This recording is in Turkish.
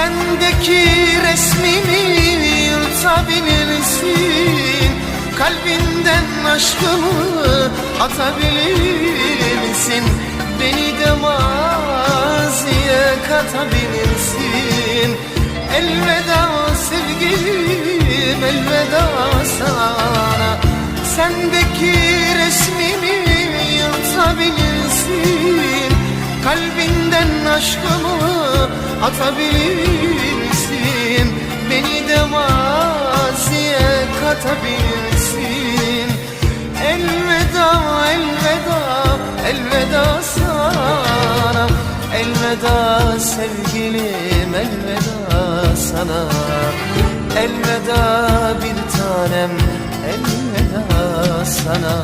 Sendeki resmimi yırtabilirsin Kalbinden aşkımı atabilirsin Beni de maziye katabilirsin Elveda sevgilim elveda sana. Sendeki resmimi yırtabilirsin Kalbinden aşkımı atabilirsin. Beni de maziye katabilirsin. Elveda elveda elveda sana. Elveda sevgilim elveda sana. Elveda bir tanem elveda sana